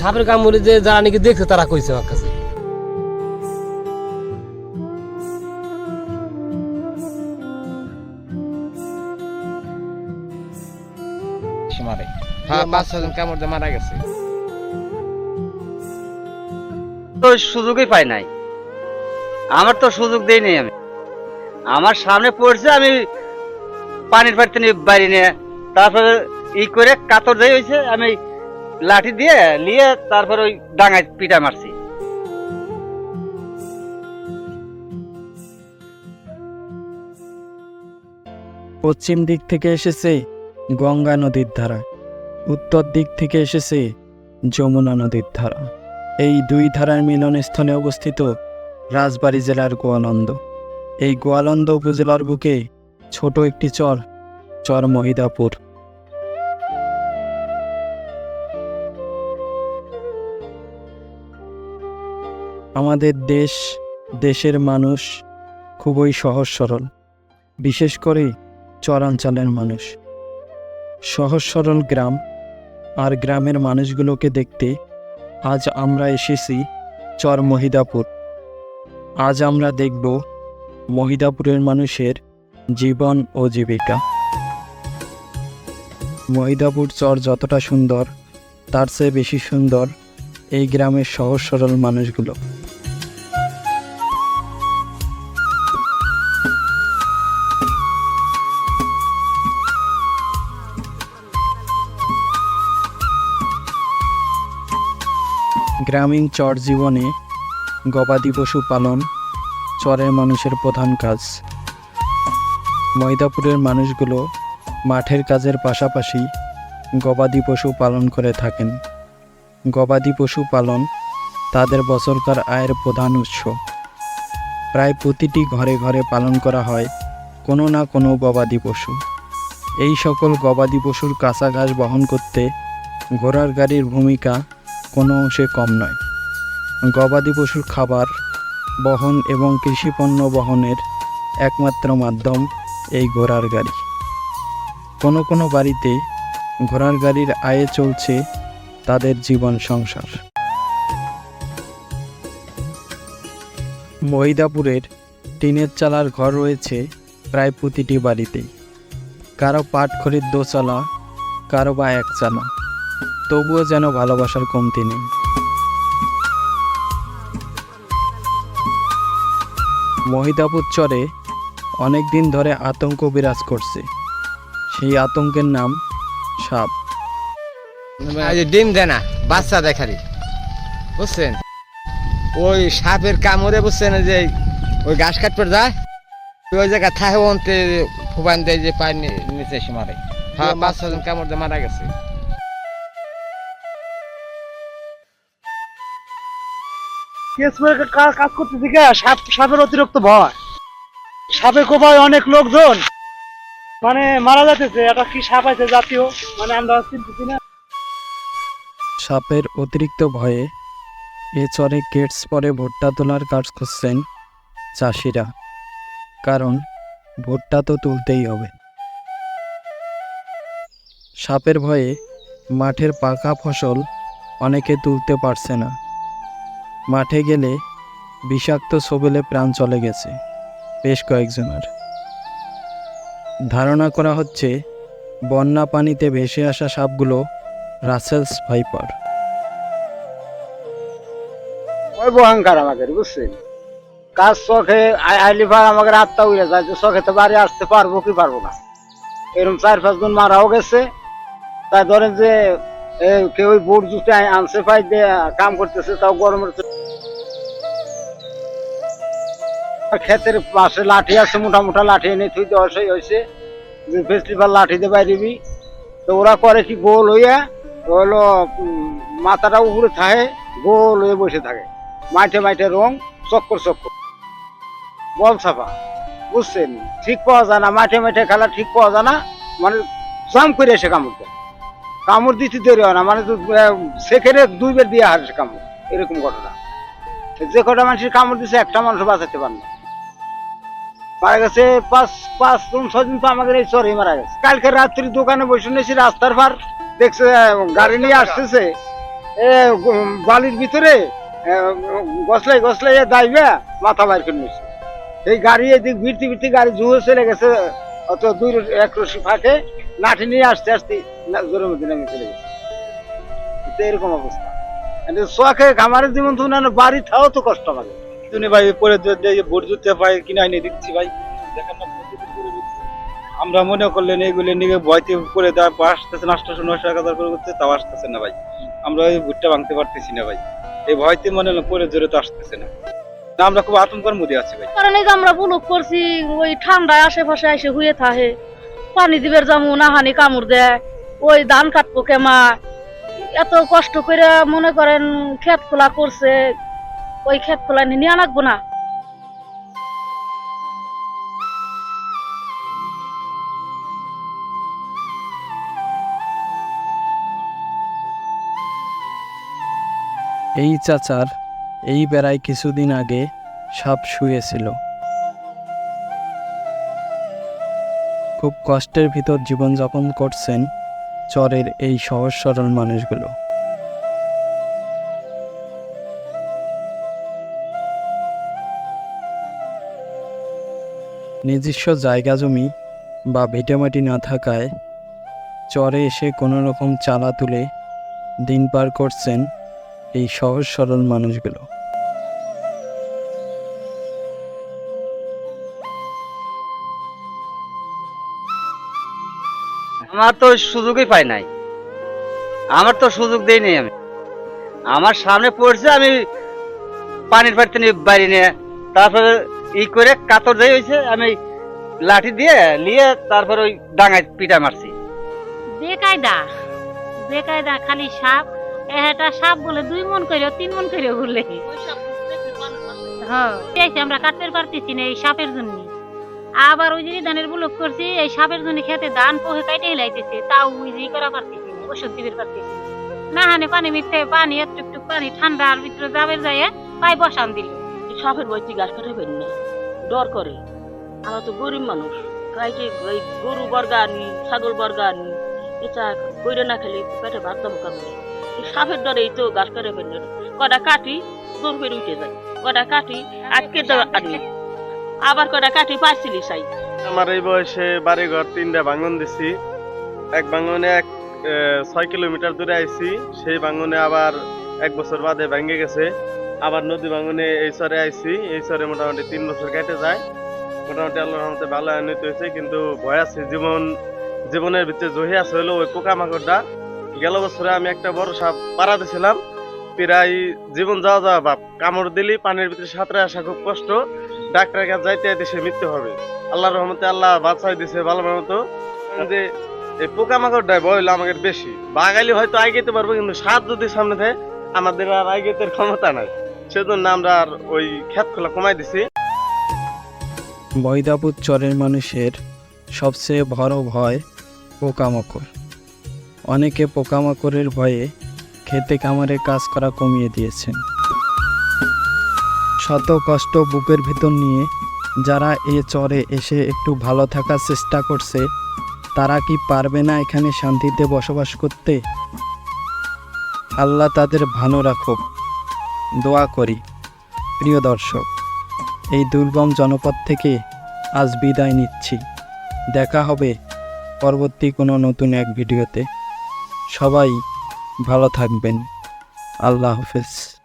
সাপের কামড়ে যে যারা নাকি দেখছে তারা কইছে আমার কাছে। মারে হ্যাঁ পাঁচ ছজন কামড় দিয়ে মারা গেছে। তো সুযোগই পাই নাই। আমার তো সুযোগ দেই নাই আমি। আমার সামনে পড়ছে আমি পানির বাড়িতে নিয়ে বাইরে নিয়ে তারপরে ই করে কাতর দিয়ে হয়েছে আমি লাঠি দিয়ে নিয়ে তারপর ওই ডাঙায় পিটা মারছি। পশ্চিম দিক থেকে এসেছে গঙ্গা নদীর ধারা, উত্তর দিক থেকে এসেছে যমুনা নদীর ধারা। এই দুই ধারার মিলনস্থলে অবস্থিত রাজবাড়ী জেলার গোয়ালন্দ। এই গোয়ালন্দ উপজেলার বুকে ছোট একটি চর চর মহিদাপুর। আমাদের দেশ, দেশের মানুষ খুবই সহজ সরল, বিশেষ করে চরাঞ্চলের মানুষ। সহজ সরল গ্রাম আর গ্রামের মানুষগুলোকে দেখতে আজ আমরা এসেছি চর মহিদাপুর আজ আমরা দেখব মহিদাপুরের মানুষের জীবন ও জীবিকা। মহিদাপুর চর যতটা সুন্দর, তার চেয়ে বেশি সুন্দর এই গ্রামের সহজ সরল মানুষগুলো। গ্রামীণ চর জীবনে গবাদি পশু পালন চরের মানুষের প্রধান কাজ। ময়দাপুরের মানুষগুলো মাঠের কাজের পাশাপাশি গবাদি পশু পালন করে থাকেন। গবাদি পশু পালন তাদের বছরকার আয়ের প্রধান উৎস। প্রায় প্রতিটি ঘরে ঘরে পালন করা হয় কোনো না কোনো গবাদি পশু। এই সকল গবাদি পশুর কাঁচা ঘাস বহন করতে ঘোড়ার গাড়ির ভূমিকা কোনো অংশে কম নয়। গবাদি পশুর খাবার, বহন এবং কৃষিপণ্য বহনের একমাত্র মাধ্যম এই ঘোড়ার গাড়ি। কোনো কোনো বাড়িতে ঘোড়ার গাড়ির আয়ে চলছে তাদের জীবন সংসার। মহিদাপুরের টিনের চালার ঘর রয়েছে প্রায় প্রতিটি বাড়িতেই। কারও পাট পাটখড়ির দোচালা কারও বা একচালা। তবুও যেন ভালোবাসার কমতি নেই। মহিদাপুর চরে অনেক দিন ধরে আতঙ্ক বিরাজ করছে। সেই আতঙ্কের নাম সাপ। ডিম দেয় না, বাচ্চা দেখারি বুঝছেন? ওই সাপের কামড়ে বুঝছেন যে ওই ঘাস কাটতে যায়, ওই জায়গা থাকে অন্তে ফুবান দেয় যে পায়ের নিচে এসে মারে। হ্যাঁ পাঁচ কামড় দিয়ে মারা গেছে। কাজ করতে দিকে সাপ সাপের অতিরিক্ত ভয়। সাপে কোপায় অনেক লোকজন। মানে মারা যাইতেছে, এটা কি সাপ আছে জাতীয়? মানে আমরা চিনতেছি না। সাপের অতিরিক্ত ভয়ে এ চরে গেটস পরে ভুট্টা তোলার কাজ করছেন চাষিরা। কারণ ভুট্টা তো তুলতেই হবে। সাপের ভয়ে মাঠের পাকা ফসল অনেকে তুলতে পারছে না। মাঠে গেলে বিষাক্ত সবেলে প্রাণ চলে গেছে, বেশ কয়েকজনের। ধারণা করা হচ্ছে, বন্যা পানিতে ভেসে আসা সাপগুলো রাসেলস ভাইপার। ওই আমাদের, বুঝছেন? কাজ চোখে আইলি ভাই আমাদের আত্মা উড়ে যায়, যে চোখে তো বাড়ি আসতে পারব কি পারব না। এরকম চার পাঁচজন মারাও গেছে। তাই ধরেন যে কেউ বোর্ড জুটে আনছে পাই দিয়ে কাম করতেছে, তাও গরমের ক্ষেতের পাশে লাঠি আছে মোটা মোটা লাঠি এনে থুই দেওয়া সেই হয়েছে যে ফেস্টিভ্যাল লাঠি দিয়ে বাইরিবি তো ওরা করে কি গোল হইয়া হলো মাথাটা উপরে থাকে, গোল হয়ে বসে থাকে। মাঠে মাঠে রং, চক্কর চক্কর। বল ছাপা বুঝছেন? ঠিক পাওয়া যায় না মাঠে মাঠে খেলা ঠিক পাওয়া যায় না মানে জাম করে এসে কামড় দেয়। কামড় দিতে দেরি হয় না মানে সেকেন্ডে দুইবার দিয়ে হারে কামড়। এরকম ঘটনা। যে কটা মানুষের কামড় দিছে, একটা মানুষ বাঁচাতে পারে না। মারা গেছে, পাঁচ পাঁচ দিন, ছয় দিন তো আমাদের এই চরে মারা গেছে। কালকে রাত্রি দোকানে বসে নিয়েছি, রাস্তার পার, দেখছে গাড়ি নিয়ে আসতেছে। এ বালির ভিতরে গসলাই গসলাই দাইবে, মাথা বাইর করে নিচ্ছে এই গাড়ি এদিক ভিড়তে ভিড়তে গাড়ি জুয়ে চলে গেছে, অত দুই এক রশি ফাঁকে, লাঠি নিয়ে আসতে আসতে জোরের মধ্যে নেমে চলে গেছে। এরকম অবস্থা। শখে খামারের জীবন তো না বাড়ি থাও তো কষ্ট লাগে। তুমি ভাই পরে ভোট জুতে পাই কিনা এনে দিচ্ছি ভাই। না। আমরা মনে করলেন এগুলো নিয়ে ভয়তে করে দেওয়া আসতেছে না আটশো নশো এক করতে তাও আসতেছে না ভাই। আমরা ওই ভোটটা ভাঙতে পারতেছি না ভাই। এই ভয়তে মনে হলো পরে জোরে তো আসতেছে না। না, আমরা খুব আতঙ্কের মধ্যে আছি ভাই। কারণ এই যে আমরা বুলুক করছি ওই ঠান্ডায় আশেপাশে এসে হুয়ে থাকে পানি দিবের যেমন নাহানি কামড় দেয় ওই ধান কাটবো কেমা? এত কষ্ট করে মনে করেন ক্ষেত খোলা করছে ওই ক্ষেত খোলা নিয়ে আনাকবো না। এই চাচার এই বেড়ায় কিছুদিন আগে সাপ শুয়েছিল। খুব কষ্টের ভিতর জীবনযাপন করছেন চরের এই সহজ সরল মানুষগুলো। নিজস্ব জায়গা জমি বা ভিটেমাটি না থাকায় চরে এসে কোনো রকম চালা তুলে দিন পার করছেন এই সহজ সরল মানুষগুলো। আমার তো সুযোগই পাই নাই। আমার তো সুযোগ দেই নাই আমি। আমার সামনে পড়ছে আমি পানির পাড়তে নিয়ে বাইরে নিয়ে তারপরে ই করে কাতর দেয় হয়েছে আমি লাঠি দিয়ে নিয়ে তারপর ওই ডাঙায় পিটা মারছি। বেকায়দা বেকায়দা খালি সাপ। এটা সাপ বলে দুই মন করে তিন মন করে বলে। হ্যাঁ আমরা কাটতে পারতেছি না এই সাপের জন্য। আবার ওই যে ধানের বুলক করছি এই সাপের জন্য খেতে ধান পোহে কাটে হিলাইতেছে তাও ওই যে করা পারতেছি ওষুধ দিবে পারতেছি না। না হানে পানি মিথ্যে পানি একটু একটু পানি ঠান্ডার ভিতরে যাবে যায় পাই বসান দিল। সাপের বইতে গাছ কাটে না ডর করে। আমরা তো গরিব মানুষ। গাইকে ওই গরু বর্গা আনি ছাগল বর্গা আনি এটা কইরে না খেলে পেটে ভাত দাম কামড়ে এই সাপের ডরেই তো গাছ কাটে না কটা কাটি দৌড় বের উঠে যায়। কটা কাটি আজকে আনি। আবার কটা কাটি পাইছিলি সাই? আমার এই বয়সে বাড়ি ঘর তিনটা ভাঙন দিছি। এক ভাঙনে এক ছয় কিলোমিটার দূরে আইছি। সেই ভাঙনে আবার এক বছর বাদে ভেঙে গেছে। আবার নদী ভাঙনে এই চরে আইছি। এই সরে মোটামুটি তিন বছর কেটে যায়। মোটামুটি আল্লাহর রহমতে ভালো উন্নতি হয়েছে, কিন্তু ভয় আছে। জীবন, জীবনের ভিতরে জহি আছে হলো ওই পোকামাকড়টা। গেল বছরে আমি একটা বড় সাপ পাড়া দিছিলাম প্রায় জীবন যাওয়া যাওয়া বাপ, কামড় দিলি পানির ভিতরে সাঁতরে আসা খুব কষ্ট। ডাক্তারের কাছে যাইতে যাইতে সে মৃত্যু হবে। আল্লাহর রহমতে আল্লাহ বাঁচাই দিছে ভালো মতো। যে এই পোকা পোকামাকড়টাই ভয় হলো আমাদের বেশি। বাগাইলে হয়তো আগাইতে পারব, কিন্তু সাপ যদি সামনে থাকে আমাদের আর আগাইতে ক্ষমতা নাই। সেজন্য আমরা আর ওই ক্ষেত খোলা কমাই দিছি। বৈদাপুর চরের মানুষের সবচেয়ে বড় ভয় পোকামাকড়। অনেকে পোকামাকড়ের ভয়ে খেতে কামারে কাজ করা কমিয়ে দিয়েছেন। শত কষ্ট বুকের ভিতর নিয়ে যারা এ চরে এসে একটু ভালো থাকার চেষ্টা করছে, তারা কি পারবে না এখানে শান্তিতে বসবাস করতে? আল্লাহ তাদের ভালো রাখুক। দোয়া করি। প্রিয় দর্শক, এই দুর্গম জনপদ থেকে আজ বিদায় নিচ্ছি। দেখা হবে পরবর্তী কোনো নতুন এক ভিডিওতে। সবাই ভালো থাকবেন। আল্লাহ হাফেজ।